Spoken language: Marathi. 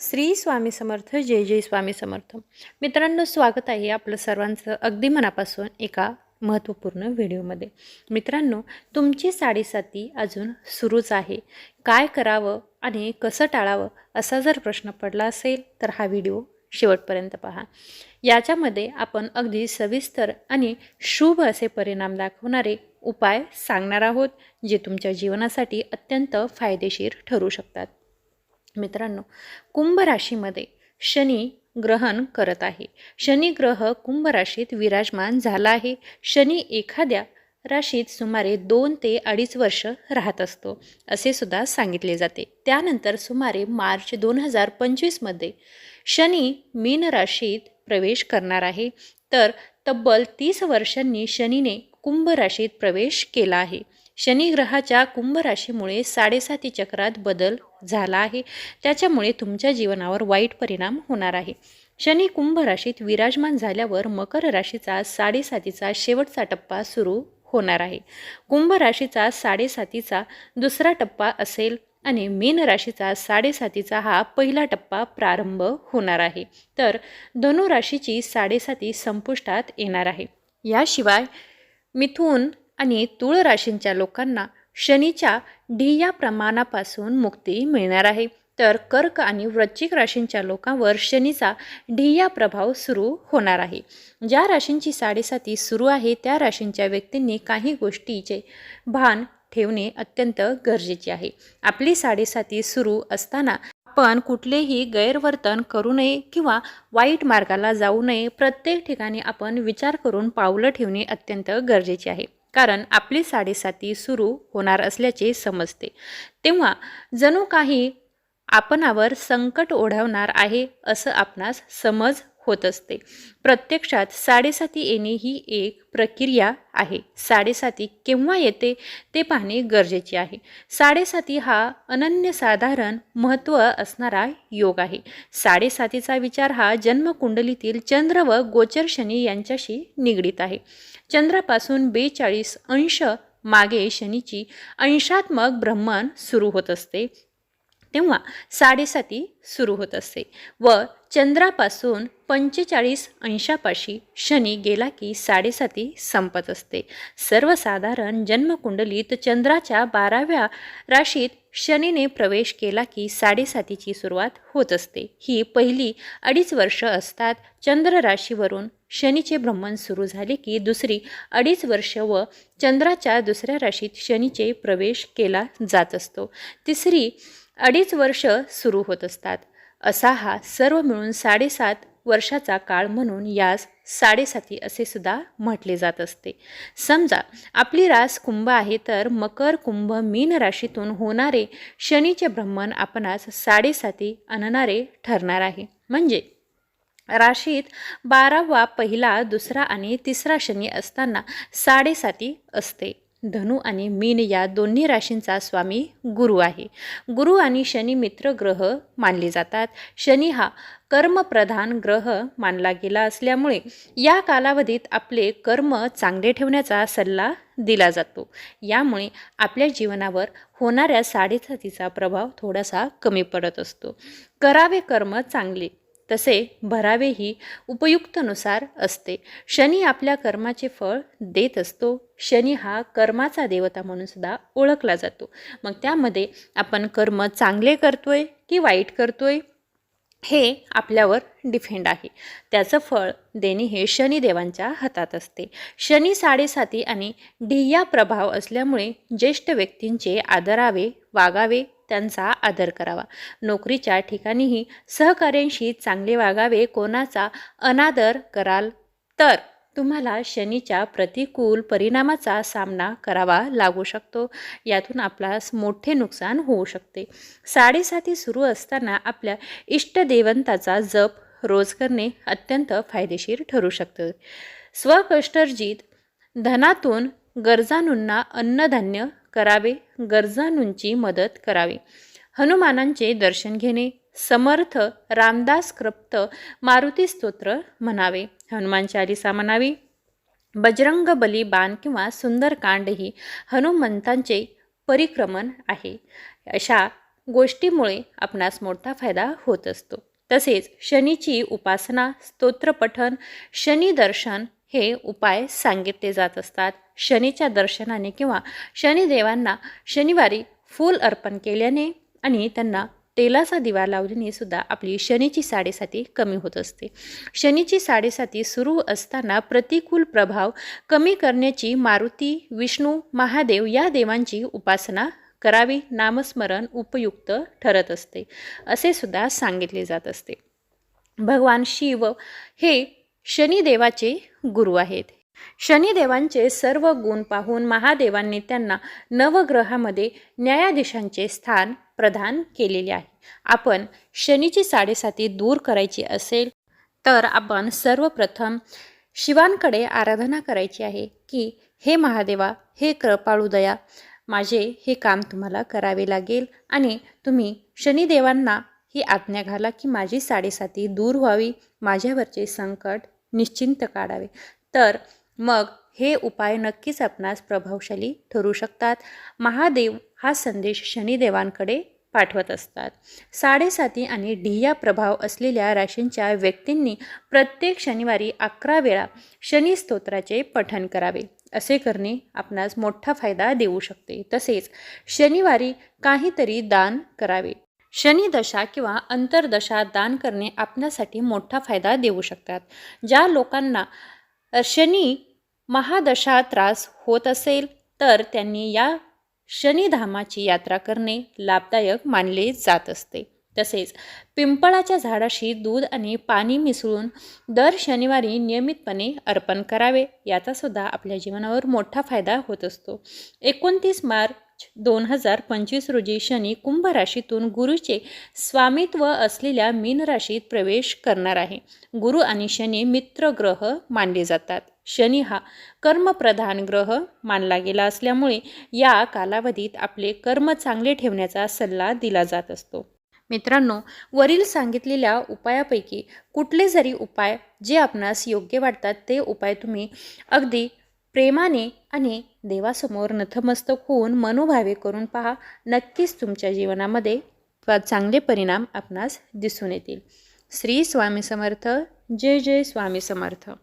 श्री स्वामी समर्थ जय जय स्वामी समर्थ. मित्रांनो स्वागत आहे आपलं सर्वांचं अगदी मनापासून एका महत्त्वपूर्ण व्हिडिओमध्ये. मित्रांनो तुमची साडेसाती अजून सुरूच आहे. काय करावं आणि कसं टाळावं असा जर प्रश्न पडला असेल तर हा व्हिडिओ शेवटपर्यंत पहा. याच्यामध्ये आपण अगदी सविस्तर आणि शुभ असे परिणाम दाखवणारे उपाय सांगणार आहोत जे तुमच्या जीवनासाठी अत्यंत फायदेशीर ठरू शकतात. मित्रांनो कुंभ राशीमध्ये शनी ग्रहण करत आहे. शनी ग्रह कुंभ राशीत विराजमान झाला आहे. शनी एखाद्या राशीत सुमारे दोन ते अडीच वर्ष राहत असतो असे सुद्धा सांगितले जाते. त्यानंतर सुमारे मार्च दोन हजार पंचवीसमध्ये शनी मीन राशीत प्रवेश करणार आहे. तर तब्बल तीस वर्षांनी शनीने कुंभ राशीत प्रवेश केला आहे. शनिग्रहाच्या ग्रहाच्या कुंभ राशीमुळे साडेसाती चक्रात बदल झाला आहे. त्याच्यामुळे तुमच्या जीवनावर वाईट परिणाम होणार आहे. शनी कुंभ राशीत विराजमान झाल्यावर मकर राशीचा साडेसातीचा शेवटचा टप्पा सुरू होणार आहे. कुंभ राशीचा साडेसातीचा दुसरा टप्पा असेल आणि मीन राशीचा साडेसातीचा हा पहिला टप्पा प्रारंभ होणार आहे. तर धनु राशीची साडेसाती संपुष्टात येणार आहे. याशिवाय मिथून आणि तुळ राशींच्या लोकांना शनीच्या ढिया प्रमाणापासून मुक्ती मिळणार आहे. तर कर्क आणि वृश्चिक राशींच्या लोकांवर शनीचा ढिया प्रभाव सुरू होणार आहे. ज्या राशींची साडेसाती सुरू आहे त्या राशींच्या व्यक्तींनी काही गोष्टीचे भान ठेवणे अत्यंत गरजेचे आहे. आपली साडेसाती सुरू असताना आपण कुठलेही गैरवर्तन करू नये किंवा वाईट मार्गाला जाऊ नये. प्रत्येक ठिकाणी आपण विचार करून पावलं ठेवणे अत्यंत गरजेचे आहे. कारण आपली साडेसाती सुरू होणार असल्याचे समजते. तेव्हा जणू काही आपणावर संकट ओढवणार आहे असं आपणास समज होत असते. प्रत्यक्षात साडेसाती येणे ही एक प्रक्रिया आहे. साडेसाती केव्हा येते ते पाहणे गरजेचे आहे. साडेसाती हा अनन्यसाधारण महत्त्व असणारा योग आहे. साडेसातीचा विचार हा जन्मकुंडलीतील चंद्र व गोचर शनी यांच्याशी निगडीत आहे. चंद्रापासून बेचाळीस अंश मागे शनीची अंशात्मक ब्रह्मण सुरू होत असते. तेव्हा साडेसाती सुरू होत असते व चंद्रापासून पंचेचाळीस अंशापाशी शनी गेला की साडेसाती संपत असते. सर्वसाधारण जन्मकुंडलीत चंद्राच्या बाराव्या राशीत शनीने प्रवेश केला की साडेसातीची सुरुवात होत असते. ही पहिली अडीच वर्ष असतात चंद्र राशीवरून शनीचे भ्रमण सुरू झाले की दुसरी अडीच वर्ष व चंद्राच्या दुसऱ्या राशीत शनीचे प्रवेश केला जात असतो. तिसरी अडीच वर्ष सुरू होत असतात. असा हा सर्व मिळून साडेसात वर्षाचा काळ म्हणून यास साडेसाती असे सुद्धा म्हटले जात असते. समजा आपली रास कुंभ आहे तर मकर कुंभ मीन राशीतून होणारे शनीचे भ्रमण आपणास साडेसाती आणणारे ठरणार आहे. म्हणजे राशीत बारावा पहिला दुसरा आणि तिसरा शनी असताना साडेसाती असते. धनु आणि मीन या दोन्ही राशींचा स्वामी गुरु आहे. गुरु आणि शनी मित्र ग्रह मानले जातात. शनी हा कर्मप्रधान ग्रह मानला गेला असल्यामुळे या कालावधीत आपले कर्म चांगले ठेवण्याचा सल्ला दिला जातो. यामुळे आपल्या जीवनावर होणाऱ्या साडेसातीचा प्रभाव थोडासा कमी पडत असतो. करावे कर्म चांगले तसे भरावेही उपयुक्तनुसार असते. शनी आपल्या कर्माचे फळ देत असतो. शनी हा कर्माचा देवता म्हणून सुद्धा ओळखला जातो. मग त्यामध्ये आपण कर्म चांगले करतोय की वाईट करतोय हे आपल्यावर डिफेंड आहे. त्याचं फळ देणे हे शनिदेवांच्या हातात असते. शनी साडेसाती आणि ढिय्या प्रभाव असल्यामुळे ज्येष्ठ व्यक्तींचे आदरावे वागावे त्यांचा आदर करावा. नोकरीच्या ठिकाणीही सहकार्यांशी चांगले वागावे कोणाचा अनादर कराल तर तुम्हाला शनीच्या प्रतिकूल परिणामाचा सामना करावा लागू शकतो. यातून आपल्यास मोठे नुकसान होऊ शकते. साडेसाती सुरू असताना आपल्या इष्टदेवंताचा जप रोज करणे अत्यंत फायदेशीर ठरू शकतं. स्वकष्टर्जित धनातून गरजांना अन्नधान्य करावे गरजांची मदत करावी. हनुमानांचे दर्शन घेणे समर्थ रामदास कृप्त मारुती स्तोत्र म्हणावे. हनुमान चालिसा म्हणावी बजरंग बली बाण किंवा सुंदरकांड ही हनुमंतांचे परिक्रमण आहे. अशा गोष्टीमुळे आपणास मोठा फायदा होत असतो. तसेच शनीची उपासना स्तोत्रपठन शनी दर्शन हे उपाय सांगितले जात असतात. शनीच्या दर्शनाने किंवा शनिदेवांना शनिवारी फूल अर्पण केल्याने आणि त्यांना तेलाचा दिवा लावल्याने सुद्धा आपली शनीची साडेसाती कमी होत असते. शनीची साडेसाती सुरू असताना प्रतिकूल प्रभाव कमी करण्याची मारुती विष्णू महादेव या देवांची उपासना करावी नामस्मरण उपयुक्त ठरत असते असे सुद्धा सांगितले जात असते. भगवान शिव हे शनिदेवाचे गुरु आहेत. शनिदेवांचे सर्व गुण पाहून महादेवांनी त्यांना नवग्रहामध्ये न्यायाधीशांचे स्थान प्रदान केलेले आहे. आपण शनीची साडेसाती दूर करायची असेल तर आपण सर्वप्रथम शिवांकडे आराधना करायची आहे की हे महादेवा हे कृपाळुदया माझे हे काम तुम्हाला करावे लागेल आणि तुम्ही शनिदेवांना ही आज्ञा घाला की माझी साडेसाती दूर व्हावी माझ्यावरचे संकट निश्चिंत काढावे. तर मग हे उपाय नक्कीच आपणास प्रभावशाली ठरू शकतात. महादेव हा संदेश शनिदेवांकडे पाठवत असतात. साडेसाती आणि ढिया प्रभाव असलेल्या राशींच्या व्यक्तींनी प्रत्येक शनिवारी अकरा वेळा शनी स्तोत्राचे पठण करावे. असे करणे आपणास मोठा फायदा देऊ शकते. तसेच शनिवारी काहीतरी दान करावे. शनिदशा किंवा अंतर्दशा दान करणे आपल्यासाठी मोठा फायदा देऊ शकतात. ज्या लोकांना शनी महादशा त्रास होत असेल तर त्यांनी या शनिधामाची यात्रा करणे लाभदायक मानले जात असते. तसेच पिंपळाच्या झाडाशी दूध आणि पाणी मिसळून दर शनिवारी नियमितपणे अर्पण करावे याचासुद्धा आपल्या जीवनावर मोठा फायदा होत असतो. एकोणतीस मार्च दोन हजार पंचवीस रोजी शनी कुंभ राशीतून गुरुचे स्वामित्व असलेल्या मीन राशीत प्रवेश करणार आहे. गुरु आणि शनी मित्र ग्रह मानले जातात. शनी हा कर्मप्रधान ग्रह मानला गेला असल्यामुळे या कालावधीत आपले कर्म चांगले ठेवण्याचा सल्ला दिला जात असतो. मित्रांनो वरील सांगितलेल्या उपायापैकी कुठले जरी उपाय जे आपणास योग्य वाटतात ते उपाय तुम्ही अगदी प्रेमाने आणि देवासमोर नथमस्तक होऊन मनोभावे करून पहा. नक्कीच तुमच्या जीवनामध्ये चांगले परिणाम आपणास दिसून येतील. श्री स्वामी समर्थ. जय जय स्वामी समर्थ.